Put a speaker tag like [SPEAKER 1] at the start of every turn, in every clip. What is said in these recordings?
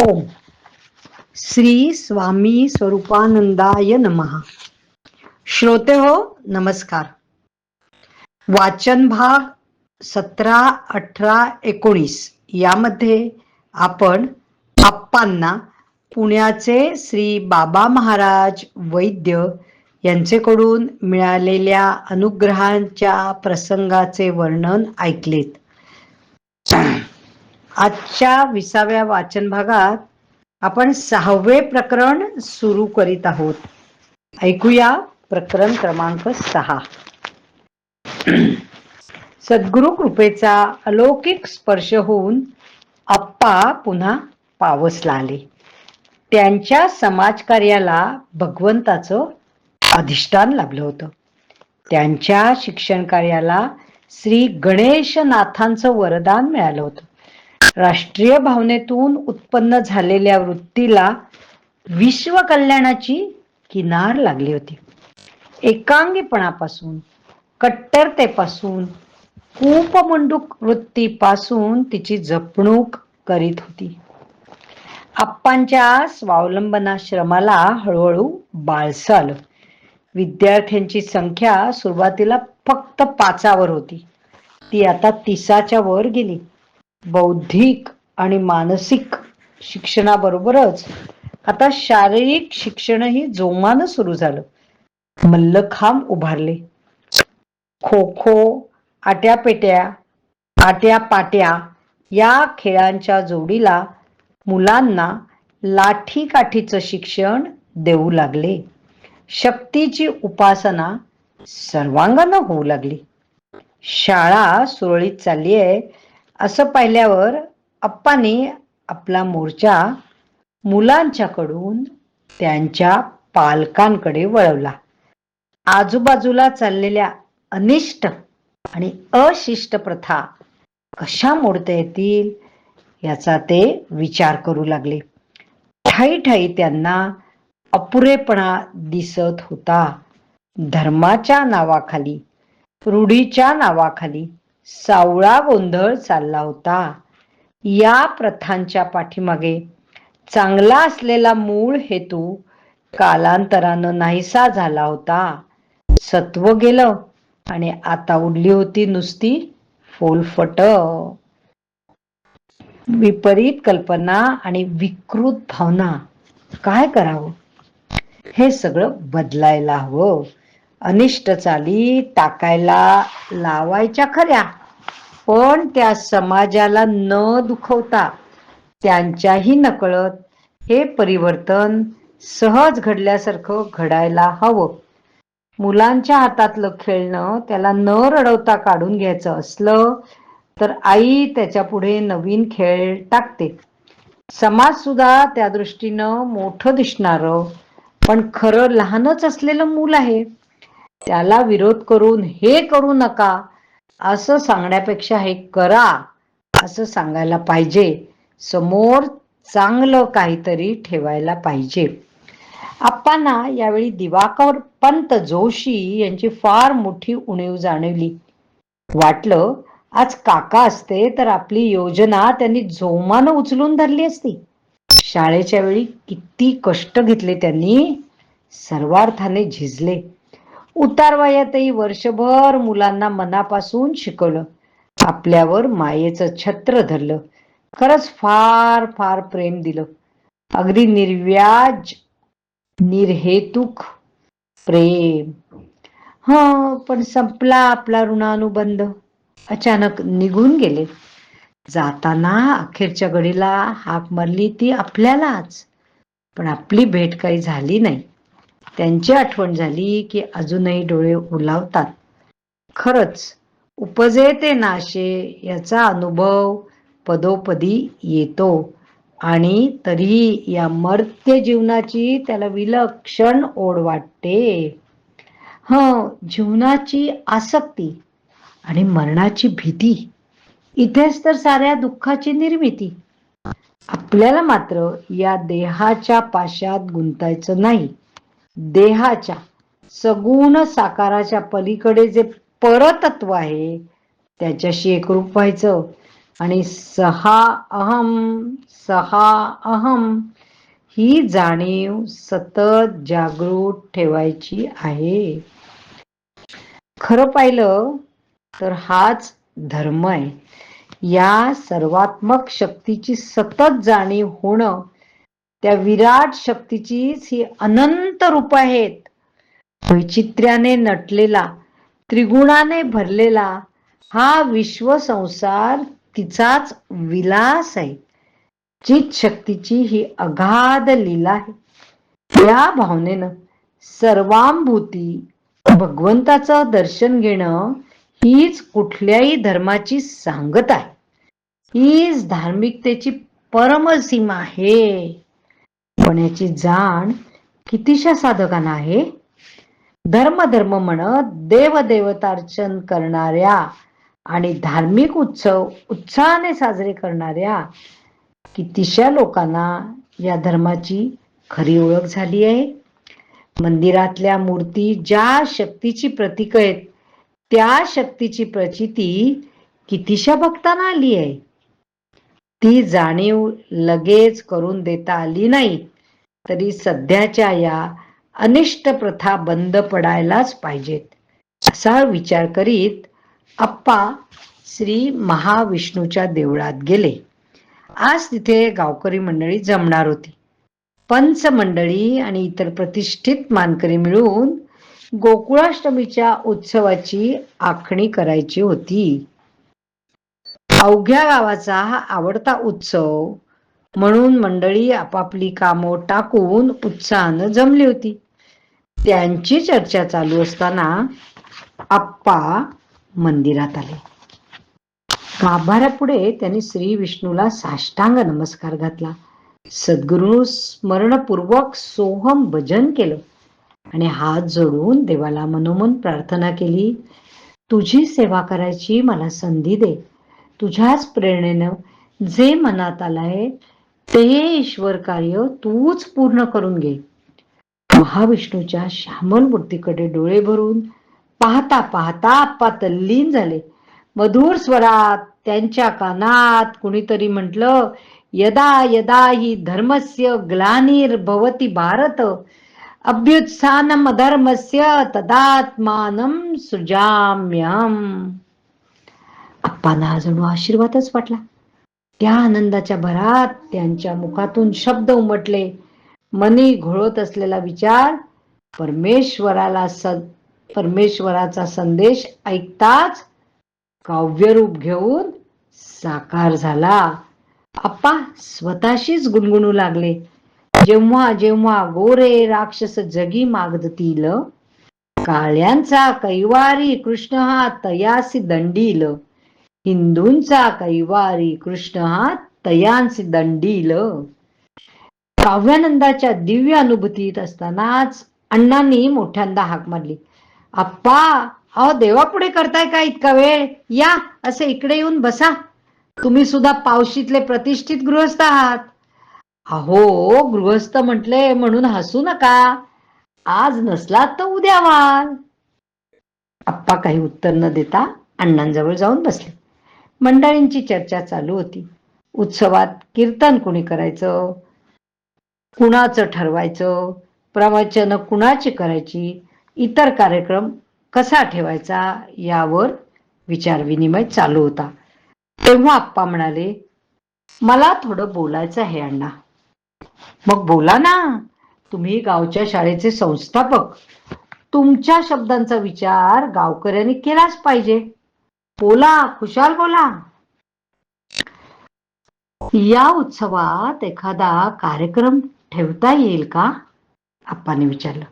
[SPEAKER 1] ओम। श्री स्वामी स्वरूपानंदाय नमः। श्रोते हो नमस्कार। वाचन भाग सतरा अठरा एकोणीस यामध्ये आपण आप्पांना पुण्याचे श्री बाबा महाराज वैद्य यांचेकडून मिळालेल्या अनुग्रहांच्या प्रसंगाचे वर्णन ऐकलेत. आजच्या विसाव्या वाचन भागात आपण सहावे प्रकरण सुरू करीत आहोत. ऐकूया प्रकरण क्रमांक सहा. सद्गुरु कृपेचा अलौकिक स्पर्श होऊन आप्पा पुन्हा पावसला आले त्यांच्या समाजकार्याला भगवंताचं अधिष्ठान लाभलं होतं. त्यांच्या शिक्षण कार्याला श्री गणेशनाथांचं वरदान मिळालं होतं. राष्ट्रीय भावनेतून उत्पन्न झालेल्या वृत्तीला विश्व कल्याणाची किनार लागली होती. एकांगीपणापासून कट्टरतेपासून कूपमंडूक वृत्तीपासून तिची जपणूक करीत होती. आप्पांच्या स्वावलंबनाश्रमाला हळूहळू बाळसाल आलं. विद्यार्थ्यांची संख्या सुरुवातीला फक्त पाचावर होती. ती आता तिसाच्या वर गेली. बौद्धिक आणि मानसिक शिक्षणाबरोबरच आता शारीरिक शिक्षणही जोमानं सुरू झालं. मल्लखांब उभारले. खो खो आट्यापेट्या आट्या पाट्या या खेळांच्या जोडीला मुलांना लाठी काठीचं शिक्षण देऊ लागले. शक्तीची उपासना सर्वांगानं होऊ लागली. शाळा सुरळीत चालली आहे असं पाहिल्यावर अप्पाने आपला मोर्चा मुलांच्याकडून त्यांच्या पालकांकडे वळवला. आजूबाजूला चाललेल्या अनिष्ट आणि अशिष्ट प्रथा कशा मोडता येतील याचा ते विचार करू लागले. ठाई ठाई त्यांना अपुरेपणा दिसत होता. धर्माच्या नावाखाली रूढीच्या नावाखाली सावळा गोंधळ चालला होता. या प्रथांच्या पाठीमागे चांगला असलेला मूळ हेतू कालांतरानं नाहीसा झाला होता. सत्व गेलं आणि आता उडली होती नुसती फोलफट. विपरीत कल्पना आणि विकृत भावना. काय करावं? हे सगळं बदलायला हवं. अनिष्ट चाली टाकायला लावायच्या खऱ्या. पण त्या समाजाला न दुखवता त्यांच्याही नकळत हे परिवर्तन सहज घडल्यासारखं घडायला हवं. मुलांच्या हातातलं खेळणं त्याला न रडवता काढून घ्यायचं असलं तर आई त्याच्या पुढे नवीन खेळ टाकते. समाज सुद्धा त्या दृष्टीनं मोठं दिसणार पण खरं लहानच असलेलं मूल आहे. त्याला विरोध करून हे करू नका असं सांगण्यापेक्षा हे करा असं सांगायला पाहिजे. समोर चांगलं काहीतरी ठेवायला पाहिजे. आप्पांना यावेळी दिवाकर पंत जोशी यांची फार मोठी उणीव जाणवली. वाटलं आज काका असते तर आपली योजना त्यांनी जोमानं उचलून धरली असती. शाळेच्या वेळी किती कष्ट घेतले त्यांनी. सर्वार्थाने झिजले. उतार वयातही वर्षभर मुलांना मनापासून शिकवलं. आपल्यावर मायेचं छत्र धरलं. खरंच फार फार प्रेम दिलं. अगदी निर्व्याज निर्हेतुक प्रेम. ह पण संपला आपला ऋणानुबंध. अचानक निघून गेले. जाताना अखेरच्या घडीला हाक मारली ती आपल्यालाच. पण आपली भेट काही झाली नाही. त्यांची आठवण झाली की अजूनही डोळे उलावतात. खरंच उपजे ते नाशे याचा अनुभव पदोपदी येतो आणि तरीही या मर्त्य जीवनाची त्याला विलक्षण ओढ वाटते. ह जीवनाची आसक्ती आणि मरणाची भीती इथेच तर साऱ्या दुःखाची निर्मिती. आपल्याला मात्र या देहाच्या पाशात गुंतायचं नाही. देहाच्या सगुण साकाराच्या पलीकडे जे परतत्व आहे त्याच्याशी एकरूप व्हायचं. आणि सहा अहम सहा अहम ही जाणीव सतत जागृत ठेवायची आहे. खरं पाहिलं तर हाच धर्म आहे. या सर्वात्मक शक्तीची सतत जाणीव होणं त्या विराट शक्तीचीच ही अनंत रूप आहेत. वैचित्र्याने नटलेला त्रिगुणाने भरलेला हा विश्व संसार तिचाच विलास आहे. चित शक्तीची ही अगाध लीला आहे. या भावनेनं सर्वांभूती भगवंताचं दर्शन घेणं हीच कुठल्याही धर्माची सांगत आहे. हीच धार्मिकतेची परमसीमा आहे. पण याची जाण कितीशा साधकांना आहे? धर्म धर्म म्हणत देवदेवतार्चन करणाऱ्या आणि धार्मिक उत्सव उत्साहाने साजरे करणाऱ्या कितीशा लोकांना या धर्माची खरी ओळख झाली आहे. मंदिरातल्या मूर्ती ज्या शक्तीची प्रतीक आहेत त्या शक्तीची प्रचिती कितीशा भक्तांना आली आहे? ती जाणीव लगेच करून देता आली नाही तरी सध्याच्या या अनिष्ट प्रथा बंद पडायलाच पाहिजेत असा विचार करीत अप्पा श्री महाविष्णूच्या देवळात गेले. आज तिथे गावकरी मंडळी जमणार होती. पंच मंडळी आणि इतर प्रतिष्ठित मानकरी मिळून गोकुळाष्टमीच्या उत्सवाची आखणी करायची होती. अवघ्या गावाचा हा आवडता उत्सव म्हणून मंडळी आपापली कामं टाकून उत्साहानं जमली होती. त्यांची चर्चा चालू असताना आप्पा मंदिरात आले. गाभाऱ्यापुढे त्यांनी श्री विष्णूला साष्टांग नमस्कार घातला. सद्गुरू स्मरणपूर्वक सोहम भजन केलं आणि हात जोडून देवाला मनोमन प्रार्थना केली. तुझी सेवा करायची मला संधी दे. तुझ्याच प्रेरणेनं जे मनात आलंय ते ईश्वर कार्य तूच पूर्ण करून घे. महाविष्णूच्या श्यामल मूर्तीकडे डोळे भरून पाहता पाहता आप्पा तल्लीन झाले. मधुर स्वरात त्यांच्या कानात कुणीतरी म्हटलं यदा यदा ही धर्मस्य ग्लानिर्भवती भारत अभ्युत्सानम अधर्मस्य तदात्मानम सुजाम्यहम. आप्पांना जणू आशीर्वादच वाटला. त्या आनंदाच्या भरात त्यांच्या मुखातून शब्द उमटले. मनी घोळत असलेला विचार परमेश्वराला स परमेश्वराचा संदेश ऐकताच काव्यरूप घेऊन साकार झाला. आप्पा स्वतःशीच गुणगुणू लागले. जेव्हा जेव्हा गोरे राक्षस जगी मागदतील काळ्यांचा कैवारी कृष्ण हा तयासी दंडील. हिंदूंचा कैवारी कृष्ण हा तयांसी दंडील. काव्यानंदाच्या दिव्य अनुभूतीत असतानाच अण्णांनी मोठ्यांदा हाक मारली. आप्पा अहो देवापुढे करताय का इतका वेळ? या असे इकडे येऊन बसा. तुम्ही सुद्धा पावशीतले प्रतिष्ठित गृहस्थ आहात. अहो गृहस्थ म्हटले म्हणून हसू नका. आज नसला तर उद्या व्हाल आप्पा काही उत्तर न देता अण्णांजवळ जाऊन बसले. मंडळींची चर्चा चालू होती. उत्सवात कीर्तन कुणी करायचं? कुणाचं ठरवायचं? प्रवचन कुणाची करायची? इतर कार्यक्रम कसा ठेवायचा? यावर विचारविनिमय चालू होता. तेव्हा आप्पा म्हणाले मला थोडं बोलायचं आहे अण्णा. मग बोला ना. तुम्ही गावच्या शाळेचे संस्थापक. तुमच्या शब्दांचा विचार गावकऱ्यांनी केलाच पाहिजे. बोला खुशाल बोला. या उत्सवात एखादा कार्यक्रम ठेवता येईल का? आप्पाने विचारलं.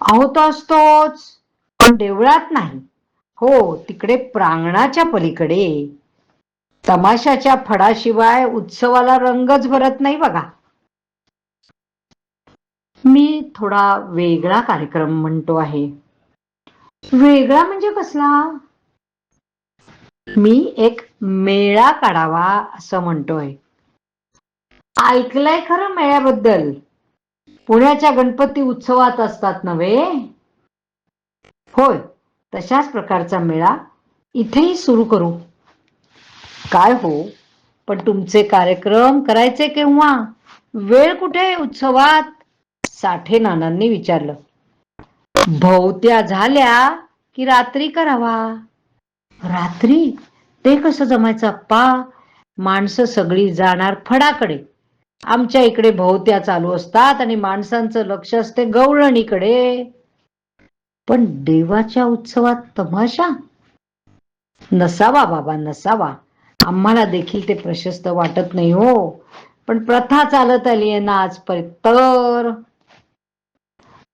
[SPEAKER 1] अहो तो असतोच. पण देवळात नाही. हो तिकडे प्रांगणाच्या पलीकडे. तमाशाच्या फडाशिवाय उत्सवाला रंगच भरत नाही बघा. मी थोडा वेगळा कार्यक्रम म्हणतो आहे. वेगळा म्हणजे कसला? मी एक मेळा काढावा असं म्हणतोय. ऐकलंय खरं मेळ्याबद्दल? पुण्याच्या गणपती उत्सवात असतात नव्हे? होय तशाच प्रकारचा मेळा इथेही सुरू करू. काय हो पण तुमचे कार्यक्रम करायचे केव्हा? वेळ कुठे उत्सवात? साठे नानांनी विचारलं. भोवत्या झाल्या की रात्री करावा? रात्री ते कसं जमायचं? पा माणसं सगळी जाणार फडाकडे. आमच्या इकडे भोवत्या चालू असतात आणि माणसांचं लक्ष असते गवळणीकडे. पण देवाच्या उत्सवात तमाशा? नसावा बाबा नसावा. आम्हाला देखील ते प्रशस्त वाटत नाही हो. पण प्रथा चालत आली आहे ना आजपर्यंत. तर?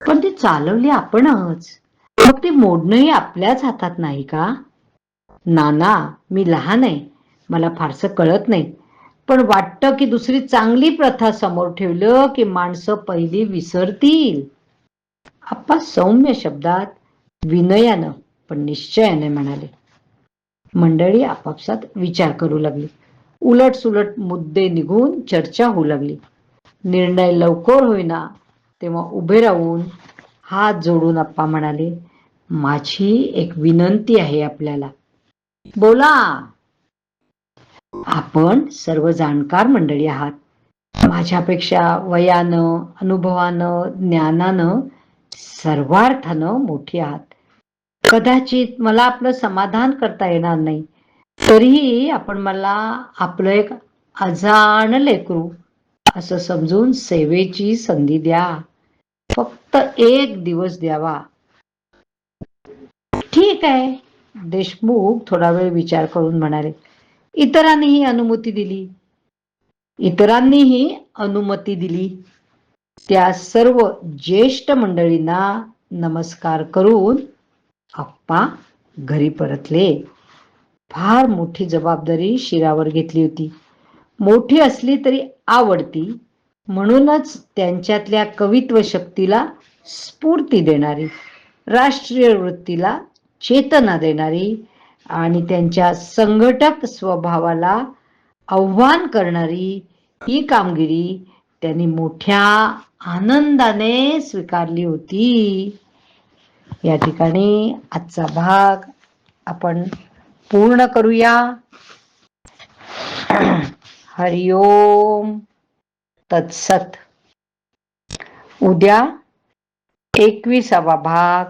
[SPEAKER 1] पण ती चालवली आपणच. मग ती मोडणंही आपल्याच हातात नाही का? नाना मी लहान आहे. मला फारसं कळत नाही. पण वाटतं की दुसरी चांगली प्रथा समोर ठेवलं की माणसं पहिली विसरतील. आप्पा सौम्य शब्दात विनयानं पण निश्चयाने म्हणाले. मंडळी आपापसात विचार करू लागली. उलट सुलट मुद्दे निघून चर्चा होऊ लागली. निर्णय लवकर होईना तेव्हा उभे राहून हात जोडून आप्पा म्हणाले माझी एक विनंती आहे आपल्याला. बोला. आपण सर्व जाणकार मंडळी आहात. माझ्यापेक्षा वयानं अनुभवानं ज्ञानानं सर्वार्थानं मोठी आहात. कदाचित मला आपलं समाधान करता येणार नाही. तरीही आपण मला आपलं एक अजाण लेकरू असं समजून सेवेची संधी द्या. फक्त एक दिवस द्यावा. ठीक आहे. देशमुख थोडा वेळ विचार करून म्हणाले इतरांनीही अनुमती दिली. इतरांनीही अनुमती दिली. त्या सर्व ज्येष्ठ मंडळींना नमस्कार करून आप्पा घरी परतले. फार मोठी जबाबदारी शिरावर घेतली होती. मोठी असली तरी आवडती म्हणूनच त्यांच्यातल्या कवित्व शक्तीला स्फूर्ती देणारी राष्ट्रीय वृत्तीला चेतना देणारी आणि त्यांच्या संघटक स्वभावाला आव्हान करणारी ही कामगिरी त्यांनी मोठ्या आनंदाने स्वीकारली होती. या ठिकाणी आजचा भाग आपण पूर्ण करूया. हरिओम तत्सत. उद्या एकविसावा भाग.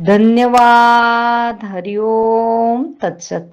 [SPEAKER 1] धन्यवाद. हरिओम तत्सत.